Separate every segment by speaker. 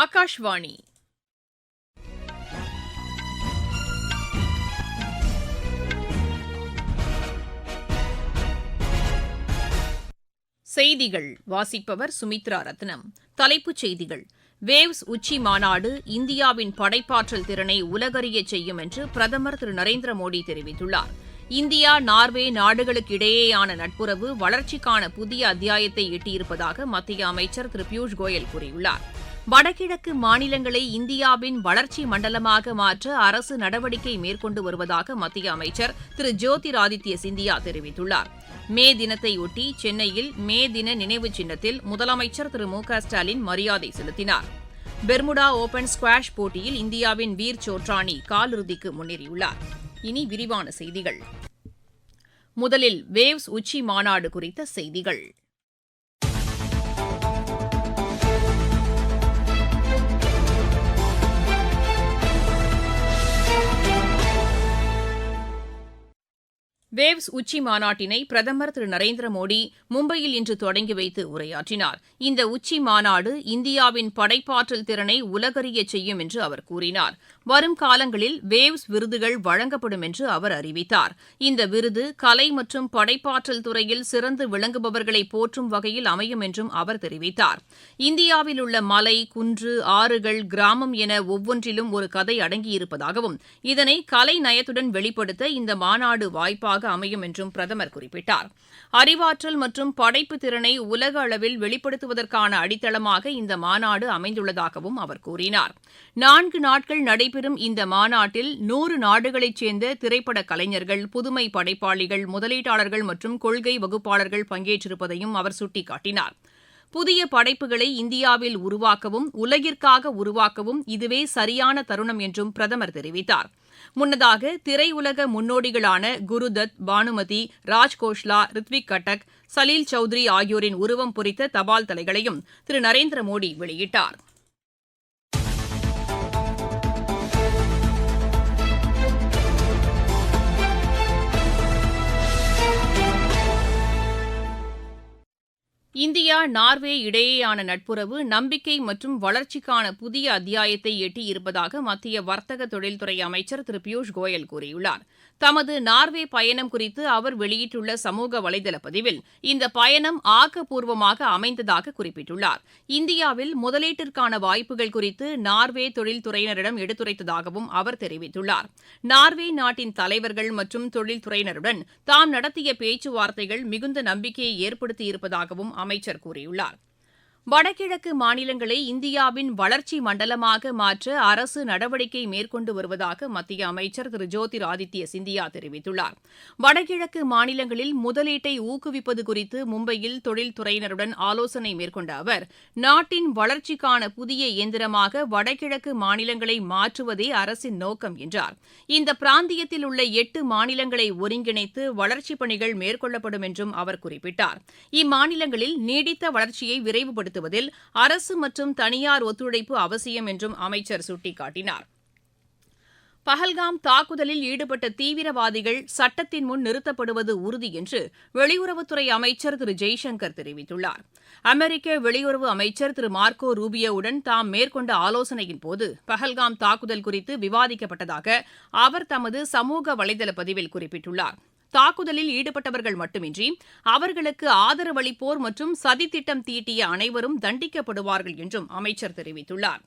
Speaker 1: ஆகாஷ்வாணி செய்திகள் வாசிப்பவர் சுமித்ரா ரத்னம் தலைப்புச் செய்திகள் வேவ்ஸ் உச்சி மாநாடு இந்தியாவின் படைப்பாற்றல் திறனை உலகறிய செய்யும் என்று பிரதமர் திரு நரேந்திர மோடி தெரிவித்துள்ளார் இந்தியா நார்வே நாடுகளுக்கு இடையேயான நட்புறவு வளர்ச்சிக்கான புதிய அத்தியாயத்தை எட்டியிருப்பதாக மத்திய அமைச்சர் திரு பியூஷ் கோயல் கூறியுள்ளாா் வடகிழக்கு மாநிலங்களை இந்தியாவின் வளர்ச்சி மண்டலமாக மாற்ற அரசு நடவடிக்கை மேற்கொண்டு வருவதாக மத்திய அமைச்சர் திரு ஜோதிராதித்ய சிந்தியா தெரிவித்துள்ளார் மே தினத்தையொட்டி சென்னையில் மே தின நினைவு சின்னத்தில் முதலமைச்சர் திரு மு ஸ்டாலின் மரியாதை செலுத்தினார் பெர்முடா ஓபன் ஸ்குவாஷ் போட்டியில் இந்தியாவின் வீர் சோட்ரானி காலிறுதிக்கு முன்னேறியுள்ளார் இனி விரிவான செய்திகள் முதலில் வேவ்ஸ் உச்சி மாநாடு குறித்த செய்திகள் வேவ்ஸ் உச்சி மாநாட்டினை பிரதமர் திரு நரேந்திர மோடி மும்பையில் இன்று தொடங்கி வைத்து உரையாற்றினார் இந்த உச்சி மாநாடு இந்தியாவின் படைப்பாற்றல் திறனை உலகறிய செய்யும் என்று அவர் கூறினார் வரும் காலங்களில் வேவ்ஸ் விருதுகள் வழங்கப்படும் என்று அவர் அறிவித்தார் இந்த விருது கலை மற்றும் படைப்பாற்றல் துறையில் சிறந்து விளங்குபவர்களை போற்றும் வகையில் அமையும் என்றும் அவர் தெரிவித்தார் இந்தியாவில் உள்ள மலை குன்று ஆறுகள் கிராமம் என ஒவ்வொன்றிலும் ஒரு கதை அடங்கியிருப்பதாகவும் இதனை கலை நயத்துடன் வெளிப்படுத்த இந்த மாநாடு வாய்ப்பாக வாய்ப்பாக அமையும் என்றும் பிரதமர் குறிப்பிட்டார் அறிவாற்றல் மற்றும் படைப்பு திறனை உலக அளவில் வெளிப்படுத்துவதற்கான அடித்தளமாக இந்த மாநாடு அமைந்துள்ளதாகவும் அவர் கூறினார் நான்கு நாட்கள் நடைபெறும் இந்த மாநாட்டில் நூறு நாடுகளைச் சேர்ந்த திரைப்பட கலைஞர்கள் புதுமை படைப்பாளிகள் முதலீட்டாளர்கள் மற்றும் கொள்கை வகுப்பாளர்கள் பங்கேற்றிருப்பதையும் அவர் சுட்டிக்காட்டினார் புதிய படைப்புகளை இந்தியாவில் உருவாக்கவும் உலகிற்காக உருவாக்கவும் இதுவே சரியான தருணம் என்றும் பிரதமர் தெரிவித்தாா் முன்னதாக திரையுலக முன்னோடிகளான குருதத் பானுமதி ராஜ்கோஷ்லா ரித்விக் கட்டக் சலீல் சௌத்ரி ஆகியோரின் உருவம் பொறித்த தபால் தலைகளையும் திரு நரேந்திர மோடி வெளியிட்டாா் இந்தியா நார்வே இடையேயான நட்புறவு நம்பிக்கை மற்றும் வளர்ச்சிக்கான புதிய அத்தியாயத்தை எட்டியிருப்பதாக மத்திய வர்த்தக தொழில்துறை அமைச்சர் திரு பியூஷ் கோயல் கூறியுள்ளார் தமது நார்வே பயணம் குறித்து அவர் வெளியிட்டுள்ள சமூக வலைதள பதிவில் இந்த பயணம் ஆக்கப்பூர்வமாக அமைந்ததாக குறிப்பிட்டுள்ளார் இந்தியாவில் முதலீட்டிற்கான வாய்ப்புகள் குறித்து நார்வே தொழில்துறையினரிடம் எடுத்துரைத்ததாகவும் அவர் தெரிவித்துள்ளார் நார்வே நாட்டின் தலைவர்கள் மற்றும் தொழில்துறையினருடன் தாம் நடத்திய பேச்சுவார்த்தைகள் மிகுந்த நம்பிக்கையை ஏற்படுத்தியிருப்பதாகவும் அமைச்சர் கூறியுள்ளார் வடகிழக்கு மாநிலங்களை இந்தியாவின் வளர்ச்சி மண்டலமாக மாற்ற அரசு நடவடிக்கை மேற்கொண்டு வருவதாக மத்திய அமைச்சர் திரு ஜோதிர் ஆதித்ய சிந்தியா தெரிவித்துள்ளார் வடகிழக்கு மாநிலங்களில் முதலீட்டை ஊக்குவிப்பது குறித்து மும்பையில் தொழில்துறையினருடன் ஆலோசனை மேற்கொண்ட அவர் நாட்டின் வளர்ச்சிக்கான புதிய இயந்திரமாக வடகிழக்கு மாநிலங்களை மாற்றுவதே அரசின் நோக்கம் என்றார் இந்த பிராந்தியத்தில் உள்ள எட்டு மாநிலங்களை ஒருங்கிணைத்து வளர்ச்சிப் பணிகள் மேற்கொள்ளப்படும் என்றும் அவர் குறிப்பிட்டார் இம்மாநிலங்களில் நீடித்த வளர்ச்சியை விரைவுபடுத்த மேம்படுத்துவதில் அரசு மற்றும் தனியார் ஒத்துழைப்பு அவசியம் என்றும் அமைச்சர் சுட்டிக்காட்டினார் பஹல்காம் தாக்குதலில் ஈடுபட்ட தீவிரவாதிகள் சட்டத்தின் முன் நிறுத்தப்படுவது உறுதி என்று வெளியுறவுத்துறை அமைச்சர் திரு ஜெய்சங்கர் தெரிவித்துள்ளார் அமெரிக்க வெளியுறவு அமைச்சர் திரு மார்க்கோ ரூபியோவுடன் தாம் மேற்கொண்ட ஆலோசனையின் போது பஹல்காம் தாக்குதல் குறித்து விவாதிக்கப்பட்டதாக அவர் தமது சமூக வலைதள பதிவில் குறிப்பிட்டுள்ளாா் தாக்குதலில் ஈடுபட்டவர்கள் மட்டுமின்றி அவர்களுக்கு ஆதரவளிப்போர் மற்றும் சதித்திட்டம் தீட்டிய அனைவரும் தண்டிக்கப்படுவார்கள் என்றும் அமைச்சர் தெரிவித்துள்ளார்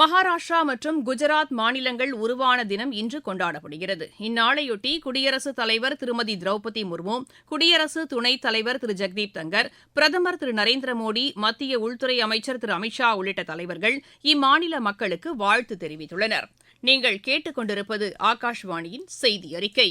Speaker 1: மகாராஷ்டிரா மற்றும் குஜராத் மாநிலங்கள் உருவான தினம் இன்று கொண்டாடப்படுகிறது இந்நாளையொட்டி குடியரசுத் தலைவர் திருமதி திரௌபதி முர்மு குடியரசு துணைத் தலைவர் திரு ஜெக்தீப் தங்கர் பிரதமர் திரு நரேந்திர மோடி மத்திய உள்துறை அமைச்சர் திரு அமித்ஷா உள்ளிட்ட தலைவர்கள் இம்மாநில மக்களுக்கு வாழ்த்து தெரிவித்துள்ளனர் நீங்கள் கேட்டுக்கொண்டிருப்பது ஆகாஷ்வாணியின் செய்தி அறிக்கை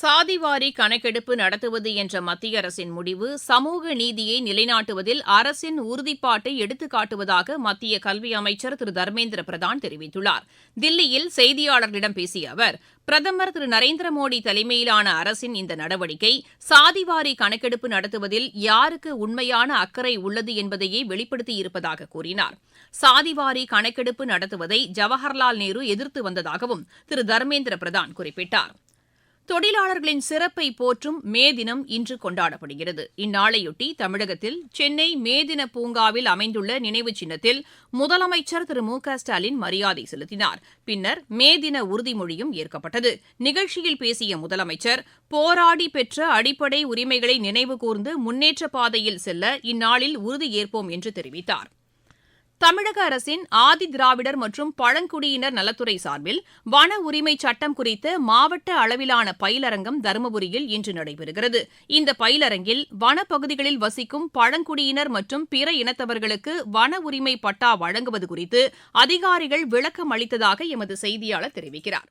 Speaker 1: சாதிவாரி கணக்கெடுப்பு நடத்துவது என்ற மத்திய அரசின் முடிவு சமூக நீதியை நிலைநாட்டுவதில் அரசின் உறுதிப்பாட்டை எடுத்துக்காட்டுவதாக மத்திய கல்வி அமைச்சர் திரு தர்மேந்திர பிரதான் தெரிவித்துள்ளார் தில்லியில் செய்தியாளர்களிடம் பேசிய அவர் பிரதமர் திரு நரேந்திர மோடி தலைமையிலான அரசின் இந்த நடவடிக்கை சாதிவாரி கணக்கெடுப்பு நடத்துவதில் யாருக்கு உண்மையான அக்கறை உள்ளது என்பதையே வெளிப்படுத்தியிருப்பதாக கூறினார் சாதிவாரி கணக்கெடுப்பு நடத்துவதை ஜவஹர்லால் நேரு எதிர்த்து வந்ததாகவும் திரு தர்மேந்திர பிரதான் குறிப்பிட்டார் தொழிலாளர்களின் சிறப்பை போற்றும் மே தினம் இன்று கொண்டாடப்படுகிறது இந்நாளையொட்டி தமிழகத்தில் சென்னை மே தின பூங்காவில் அமைந்துள்ள நினைவு சின்னத்தில் முதலமைச்சர் திரு மு ஸ்டாலின் மரியாதை செலுத்தினார் பின்னர் மே தின உறுதிமொழியும் ஏற்கப்பட்டது நிகழ்ச்சியில் பேசிய முதலமைச்சர் போராடி பெற்ற அடிப்படை உரிமைகளை நினைவு கூர்ந்து முன்னேற்ற பாதையில் செல்ல இந்நாளில் உறுதியேற்போம் என்று தெரிவித்தாா் தமிழக அரசின் ஆதி திராவிடர் மற்றும் பழங்குடியினர் நலத்துறை சார்பில் வன உரிமை சட்டம் குறித்த மாவட்ட அளவிலான பயிலரங்கம் தருமபுரியில் இன்று நடைபெறுகிறது இந்த பயிலரங்கில் வனப்பகுதிகளில் வசிக்கும் பழங்குடியினர் மற்றும் பிற இனத்தவர்களுக்கு வன உரிமை பட்டா வழங்குவது குறித்து அதிகாரிகள் விளக்கம் அளித்ததாக எமது செய்தியாளர் தெரிவிக்கிறாா்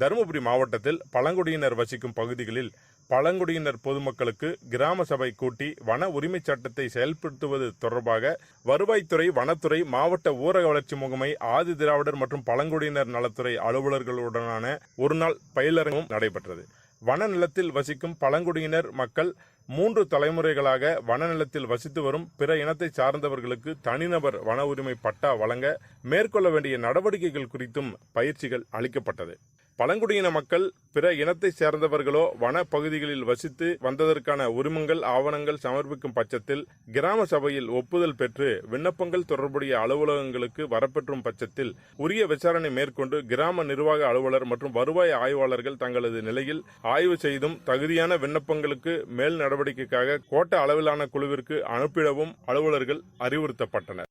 Speaker 2: தருமபுரி மாவட்டத்தில் பழங்குடியினர் வசிக்கும் பகுதிகளில் பழங்குடியினர் பொதுமக்களுக்கு கிராம சபை கூட்டி வன உரிமை சட்டத்தை செயல்படுத்துவது தொடர்பாக வருவாய்த்துறை வனத்துறை மாவட்ட ஊரக வளர்ச்சி முகமை ஆதி திராவிடர் மற்றும் பழங்குடியினர் நலத்துறை அலுவலர்களுடனான ஒருநாள் பயிலரங்கம் நடைபெற்றது வனநிலத்தில் வசிக்கும் பழங்குடியினர் மக்கள் மூன்று தலைமுறைகளாக வனநிலத்தில் வசித்து வரும் பிற இனத்தை சார்ந்தவர்களுக்கு தனிநபர் வன உரிமை பட்டா வழங்க மேற்கொள்ள வேண்டிய நடவடிக்கைகள் குறித்தும் பயிற்சிகள் அளிக்கப்பட்டது பழங்குடியின மக்கள் பிற இனத்தை சேர்ந்தவர்களோ வன பகுதிகளில் வசித்து வந்ததற்கான உரிமங்கள் ஆவணங்கள் சமர்ப்பிக்கும் பட்சத்தில் கிராம சபையில் ஒப்புதல் பெற்று விண்ணப்பங்கள் தொடர்புடைய அலுவலகங்களுக்கு வரப்பெற்றும் பட்சத்தில் உரிய விசாரணை மேற்கொண்டு கிராம நிர்வாக அலுவலர் மற்றும் வருவாய் ஆய்வாளர்கள் தங்களது நிலையில் ஆய்வு செய்தும் தகுதியான விண்ணப்பங்களுக்கு மேல் நடவடிக்கைக்காக கோட்ட அளவிலான குழுவிற்கு அனுப்பிடவும் அலுவலர்கள் அறிவுறுத்தப்பட்டனர்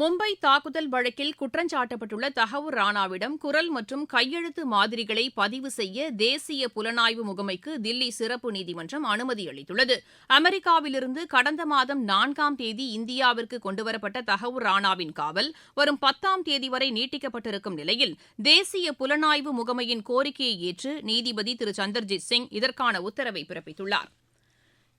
Speaker 1: மும்பை தாக்குதல் வழக்கில் குற்றஞ்சாட்டப்பட்டுள்ள தகவூர் ராணாவிடம் குரல் மற்றும் கையெழுத்து மாதிரிகளை பதிவு செய்ய தேசிய புலனாய்வு முகமைக்கு தில்லி சிறப்பு நீதிமன்றம் அனுமதி அளித்துள்ளது அமெரிக்காவிலிருந்து கடந்த மாதம் நான்காம் தேதி இந்தியாவிற்கு கொண்டுவரப்பட்ட தகவூர் ராணாவின் காவல் வரும் பத்தாம் தேதி வரை நீட்டிக்கப்பட்டிருக்கும் நிலையில் தேசிய புலனாய்வு முகமையின் கோரிக்கையை ஏற்று நீதிபதி திரு சந்தர்ஜித் சிங் இதற்கான உத்தரவை பிறப்பித்துள்ளாா்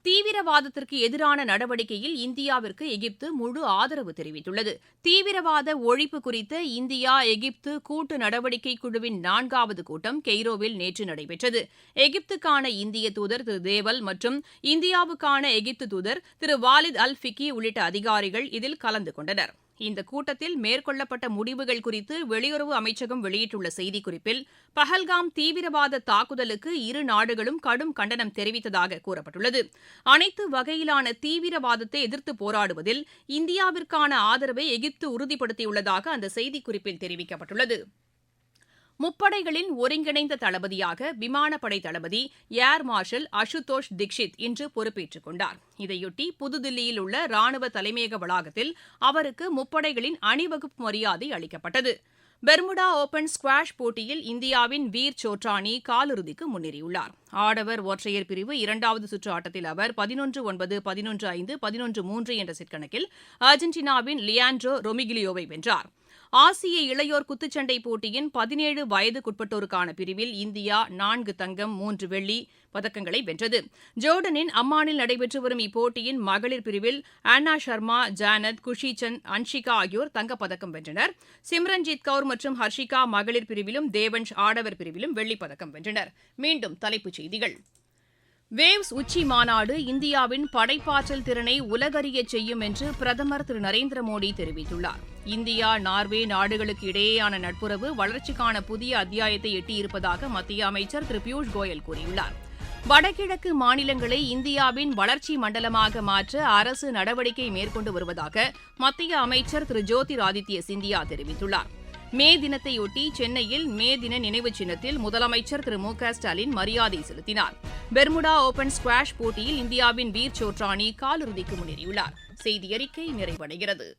Speaker 1: தீவிரவாதத்திற்கு எதிரான நடவடிக்கையில் இந்தியாவிற்கு எகிப்து முழு ஆதரவு தெரிவித்துள்ளது தீவிரவாத ஒழிப்பு குறித்த இந்தியா எகிப்து கூட்டு நடவடிக்கை குழுவின் நான்காவது கூட்டம் கெய்ரோவில் நேற்று நடைபெற்றது எகிப்துக்கான இந்திய தூதர் திரு தேவல் மற்றும் இந்தியாவுக்கான எகிப்து தூதர் திரு வாலித் அல் ஃபிக்கி உள்ளிட்ட அதிகாரிகள் இதில் கலந்து கொண்டனா் இந்த கூட்டத்தில் மேற்கொள்ளப்பட்ட முடிவுகள் குறித்து வெளியுறவு அமைச்சகம் வெளியிட்டுள்ள செய்திக்குறிப்பில் பஹல்காம் தீவிரவாத தாக்குதலுக்கு இரு நாடுகளும் கடும் கண்டனம் தெரிவித்ததாக கூறப்பட்டுள்ளது அனைத்து வகையிலான தீவிரவாதத்தை எதிர்த்து போராடுவதில் இந்தியாவிற்கான ஆதரவை எகிப்து உறுதிப்படுத்தியுள்ளதாக அந்த செய்திக்குறிப்பில் தெரிவிக்கப்பட்டுள்ளது முப்படைகளின் ஒருங்கிணைந்த தளபதியாக விமானப்படை தளபதி ஏர் மார்ஷல் அசுதோஷ் தீக்ஷித் இன்று பொறுப்பேற்றுக் கொண்டார் இதையொட்டி புதுதில்லியில் உள்ள ராணுவ தலைமையக வளாகத்தில் அவருக்கு முப்படைகளின் அணிவகுப்பு மரியாதை அளிக்கப்பட்டது பெர்முடா ஓபன் ஸ்குவாஷ் போட்டியில் இந்தியாவின் வீர் சோட்ரானி காலிறுதிக்கு முன்னேறியுள்ளார் ஆடவர் ஒற்றையர் பிரிவு இரண்டாவது சுற்று ஆட்டத்தில் அவர் பதினொன்று ஒன்பது பதினொன்று ஐந்து பதினொன்று மூன்று என்ற செட் கணக்கில் அர்ஜென்டினாவின் லியாண்ட்ரோ ரொமிகிலியோவை வென்றாா் ஆசிய இளையோர் குத்துச்சண்டை போட்டியின் பதினேழு வயதுக்குட்பட்டோருக்கான பிரிவில் இந்தியா நான்கு தங்கம் மூன்று வெள்ளி பதக்கங்களை வென்றது ஜோர்டனின் அம்மானில் நடைபெற்று வரும் இப்போட்டியின் மகளிர் பிரிவில் அன்னா ஷர்மா ஜானத் குஷிசந்த் அன்ஷிகா ஆகியோர் தங்கப்பதக்கம் வென்றனர் சிம்ரன்ஜித் கவுர் மற்றும் ஹர்ஷிகா மகளிர் பிரிவிலும் தேவன்ஷ் ஆடவர் பிரிவிலும் வெள்ளிப்பதக்கம் வென்றனர் மீண்டும் தலைப்புச் செய்திகள் வேவ்ஸ் உச்சி மாநாடு இந்தியாவின் படைப்பாற்றல் திறனை உலகறியச் செய்யும் என்று பிரதமர் திரு நரேந்திர மோடி தெரிவித்துள்ளார் இந்தியா நார்வே நாடுகளுக்கு இடையேயான நட்புறவு வளர்ச்சிக்கான புதிய அத்தியாயத்தை எட்டியிருப்பதாக மத்திய அமைச்சர் திரு பியூஷ் கோயல் கூறியுள்ளார் வடகிழக்கு மாநிலங்களை இந்தியாவின் வளர்ச்சி மண்டலமாக மாற்ற அரசு நடவடிக்கை மேற்கொண்டு வருவதாக மத்திய அமைச்சர் திரு ஜோதிர் ஆதித்ய சிந்தியா தெரிவித்துள்ளாா் மே தினத்தையொட்டி சென்னையில் மே தின நினைவு சின்னத்தில் முதலமைச்சர் திரு மு ஸ்டாலின் மரியாதை செலுத்தினார் பெர்முடா ஓபன் ஸ்குவாஷ் போட்டியில் இந்தியாவின் வீர் சோட்ரானி காலிறுதிக்கு முன்னேறியுள்ளார் செய்தி அறிக்கை நிறைவடைகிறது